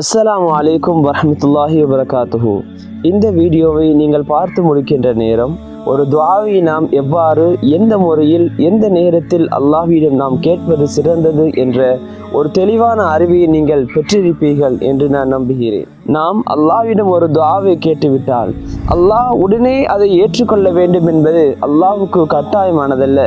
அஸ்ஸலாமு அலைக்கும் வரமத்துல்லாஹி வபரகாத்துஹு. இந்த வீடியோவை நீங்கள் பார்த்து முடிக்கின்ற நேரம் ஒரு துவாவை நாம் எவ்வாறு எந்த முறையில் எந்த நேரத்தில் அல்லாஹ்விடம் நாம் கேட்பது சிறந்தது என்ற ஒரு தெளிவான அறிவியை நீங்கள் பெற்றிருப்பீர்கள் என்று நான் நம்புகிறேன். நாம் அல்லாவிடம் ஒரு துவாவை கேட்டுவிட்டால் அல்லாஹ் உடனே அதை ஏற்றுக்கொள்ள வேண்டும் என்பது அல்லாவுக்கு கட்டாயமானதல்ல.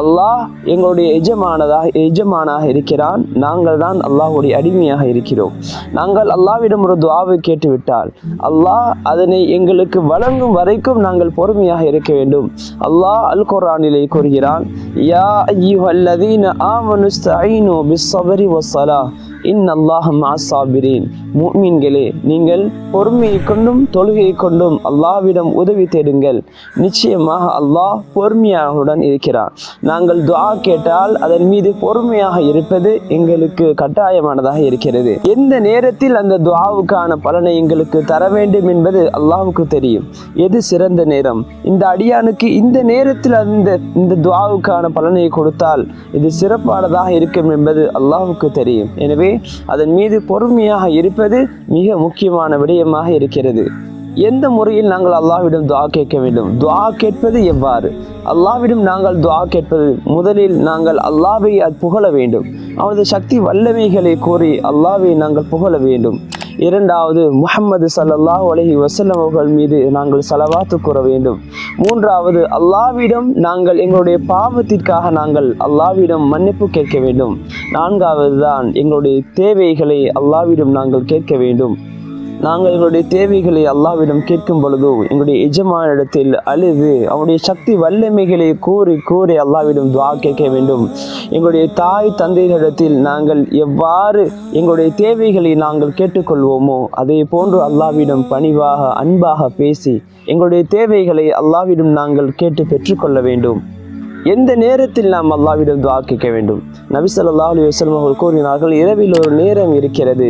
அல்லாஹ் எங்களுடைய எஜமானதாக எஜமானாக இருக்கிறான். நாங்கள் தான் அல்லாஹ்வுடைய அடிமையாக இருக்கிறோம். நாங்கள் அல்லாஹ்விடம் ஒரு துவாவை கேட்டுவிட்டால் அல்லாஹ் அதனை எங்களுக்கு வழங்கும் வரைக்கும் நாங்கள் பொறுமையாக இருக்க வேண்டும். அல்லாஹ் அல் குரானிலே கூறுகிறான் யா அய்யுஹல்லதீன ஆமனு ஸ்தஈனு பிஸ்ஸப்ரி வஸ்ஸலாஹ் இன் அல்லாஹ் மாசாபிரீன் முஃமின்களே நீங்கள் பொறுமையை கொண்டும் தொழுகையை கொண்டும் அல்லாஹ்விடம் உதவி தேடுங்கள். நிச்சயமாக அல்லாஹ் பொறுமையாகவும் இருக்கிறார் நாங்கள் துவா கேட்டால் அதன் மீது பொறுமையாக இருப்பது எங்களுக்கு கட்டாயமானதாக இருக்கிறது. எந்த நேரத்தில் அந்த துவாவுக்கான பலனை எங்களுக்கு தர வேண்டும் என்பது அல்லாஹுக்கு தெரியும். எது சிறந்த நேரம்? இந்த அடியானுக்கு இந்த நேரத்தில் அந்த இந்த துவாவுக்கான துஆவுக்கான பலனை கொடுத்தால் இது சிறப்பானதாக இருக்கும் என்பது அல்லாஹ்வுக்கு தெரியும். எனவே அதன் மீது பொறுமையாக இருப்பது மிக முக்கியமான விடயமாக இருக்கிறது. எந்த முறையில் நாங்கள் அல்லாஹ்விடம் துவா கேட்க வேண்டும்? துவா கேட்பது எவ்வாறு? அல்லாஹ்விடம் நாங்கள் துவா கேட்பது முதலில் நாங்கள் அல்லாவை அது புகழ வேண்டும். அவனது சக்தி வல்லமைகளை கூறி அல்லாவை நாங்கள் புகழ வேண்டும். இரண்டாவது முஹம்மது ஸல்லல்லாஹு அலஹி வசல்லம் அவர்கள் மீது நாங்கள் செலவாத்து கூற வேண்டும். மூன்றாவது அல்லாஹ்விடம் நாங்கள் எங்களுடைய பாவத்திற்காக நாங்கள் அல்லாஹ்விடம் மன்னிப்பு கேட்க வேண்டும். நான்காவது தான் எங்களுடைய தேவைகளை அல்லாஹ்விடம் நாங்கள் கேட்க வேண்டும். நாங்கள் எங்களுடைய தேவைகளை அல்லாவிடம் கேட்கும் பொழுதோ எங்களுடைய எஜமானிடத்தில் அழுது அவனுடைய சக்தி வல்லமைகளை கூறி கூறி அல்லாவிடம் துவா கேட்க வேண்டும். எங்களுடைய தாய் தந்தையினிடத்தில் நாங்கள் எவ்வாறு எங்களுடைய தேவைகளை நாங்கள் கேட்டுக்கொள்வோமோ அதே போன்று அல்லாவிடம் பணிவாக அன்பாக பேசி எங்களுடைய தேவைகளை அல்லாவிடம் நாங்கள் கேட்டு பெற்றுக்கொள்ள வேண்டும். எந்த நேரத்தில் நாம் அல்லாவிடம் துவா கேட்க வேண்டும்? நபி ஸல்லல்லாஹு அலைஹி அவர்கள் கூறினார்கள் இரவில் ஒரு நேரம் இருக்கிறது.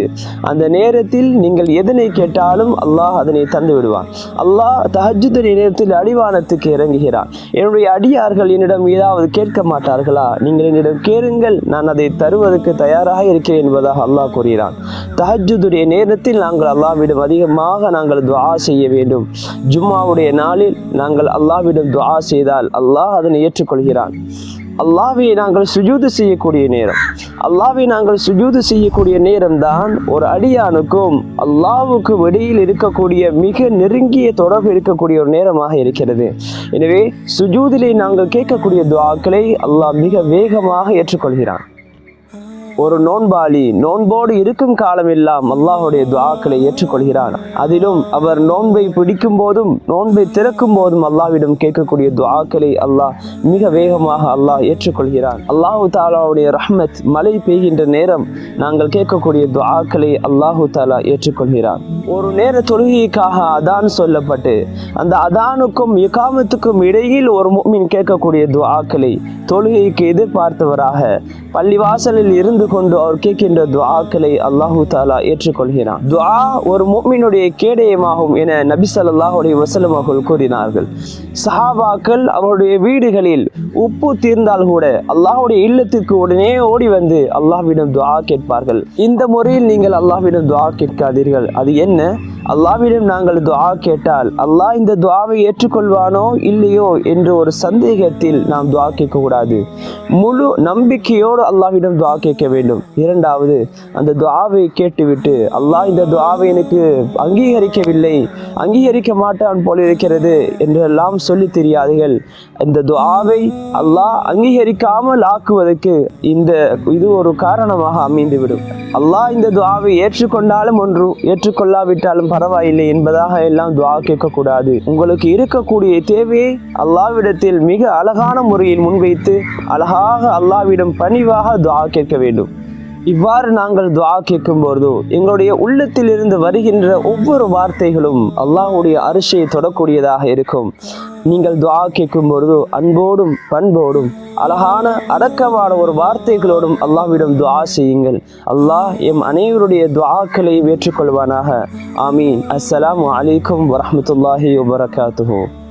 அந்த நேரத்தில் நீங்கள் எதனை கேட்டாலும் அல்லாஹ் அதனை தந்து விடுவான். அல்லாஹ் தஹஜுதனி நேரத்தில் அடிவானத்துக்கு இறங்குகிறான். என்னுடைய அடியார்கள் என்னிடம் ஏதாவது கேட்க மாட்டார்களா? நீங்கள் என்னிடம் கேளுங்கள் நான் அதை தருவதற்கு தயாராக இருக்கிறேன் என்பதாக அல்லாஹ் கூறுகிறான். தஹஜுதுடைய நேரத்தில் நாங்கள் அல்லாவிடம் அதிகமாக நாங்கள் துவா செய்ய வேண்டும். ஜும்மாவுடைய நாளில் நாங்கள் அல்லாவிடம் துவா செய்தால் அல்லாஹ் அதனை ஏற்றுக்கொள்கிறான் அல்லாவை நாங்கள் சுஜூது செய்யக்கூடிய நேரம். அல்லாவை நாங்கள் சுஜூது செய்யக்கூடிய நேரம் தான் ஒரு அடியானுக்கும் அல்லாவுக்கும் இடையில் இருக்கக்கூடிய மிக நெருங்கிய தொடர்பு இருக்கக்கூடிய ஒரு நேரமாக இருக்கிறது. எனவே சுஜூதிலே நாங்கள் கேட்கக்கூடிய துவாக்களை அல்லாஹ் மிக வேகமாக ஏற்றுக்கொள்கிறான். ஒரு நோன்பாளி நோன்போடு இருக்கும் காலமெல்லாம் அல்லாஹுடைய துவாக்களை ஏற்றுக்கொள்கிறான். அதிலும் அவர் நோன்பை பிடிக்கும் போதும் நோன்பை திறக்கும் போதும் அல்லாஹ்விடம் கேட்கக்கூடிய துவாக்களை அல்லாஹ் மிக வேகமாக அல்லாஹ் ஏற்றுக்கொள்கிறான். அல்லாஹு தாலாவுடைய ரஹ்மத் மழை பெய்கின்ற நேரம் நாங்கள் கேட்கக்கூடிய துவாக்களை அல்லாஹு தாலா ஏற்றுக்கொள்கிறான். ஒரு நேர தொழுகைக்காக அதான் சொல்லப்பட்டு அந்த அதானுக்கும் இக்காமத்துக்கும் இடையில் ஒரு மீன் கேட்கக்கூடிய துவாக்களை தொழுகைக்கு எதிர்பார்த்தவராக பள்ளிவாசலில் இருந்து கொண்டு அவர் கேட்கின்ற துவாக்களை அல்லாஹு தாலா ஏற்றுக்கொள்கிறான். துவா ஒரு முஃமினுடைய கேடயமாகும் என நபி ஸல்லல்லாஹு அலைஹி வஸல்லம் அவர்கள் கூறினார்கள். சஹாபாக்கள் அவருடைய வீடுகளில் உப்பு தீர்ந்தால் கூட அல்லாஹுடைய இல்லத்திற்கு உடனே ஓடி வந்து அல்லாஹ்விடம் துவா கேட்பார்கள். இந்த முறையில் நீங்கள் அல்லாஹ்விடம் துவா கேட்காதீர்கள். அது என்ன? அல்லாஹ்விடம் நாங்கள் துவா கேட்டால் அல்லாஹ் இந்த துவாவை ஏற்றுக்கொள்வானோ இல்லையோ என்று ஒரு சந்தேகத்தில் நாம் துவா கேட்கக்கூடாது. முழு நம்பிக்கையோடு அல்லாஹ்விடம் துவா கேட்க வேண்டும் வேண்டும். இரண்டாவது அந்த துவாவை கேட்டுவிட்டு அல்லாஹ் இந்த துவாவை எனக்கு அங்கீகரிக்கவில்லை. அங்கீகரிக்க மாட்டான் போல இருக்கிறது என்றெல்லாம் சொல்லி தெரியாதீர்கள். இந்த துவாவை அல்லாஹ் அங்கீகரிக்காமல் ஆக்குவதற்கு இந்த இது ஒரு காரணமாக அமைந்துவிடும். அல்லாஹ் இந்த துவாவை ஏற்றுக்கொண்டாலும் ஒன்று ஏற்றுக்கொள்ளாவிட்டாலும் பரவாயில்லை என்பதாக எல்லாம் துவா கேட்கக்கூடாது. உங்களுக்கு இருக்கக்கூடிய தேவையை அல்லாவிடத்தில் மிக அழகான முறையில் முன்வைத்து அழகாக அல்லாவிடம் பணிவாக துவா கேட்க வேண்டும். இவ்வாறு நாங்கள் துவா கேட்கும்போது எங்களுடைய உள்ளத்தில் இருந்து வருகின்ற ஒவ்வொரு வார்த்தைகளும் அல்லாஹுடைய அரிசையை தொடக்கூடியதாக இருக்கும். நீங்கள் துவா கேட்கும் பொழுது அன்போடும் பண்போடும் அழகான அடக்கமான ஒரு வார்த்தைகளோடும் அல்லாஹ்விடம் துவா செய்யுங்கள். அல்லாஹ் எம் அனைவருடைய துவாக்களை ஏற்றுக்கொள்வானாக. ஆமீன். அஸ்ஸலாம் அலைக்கும் வரமத்துல்லாஹி வபரகாத்துஹு.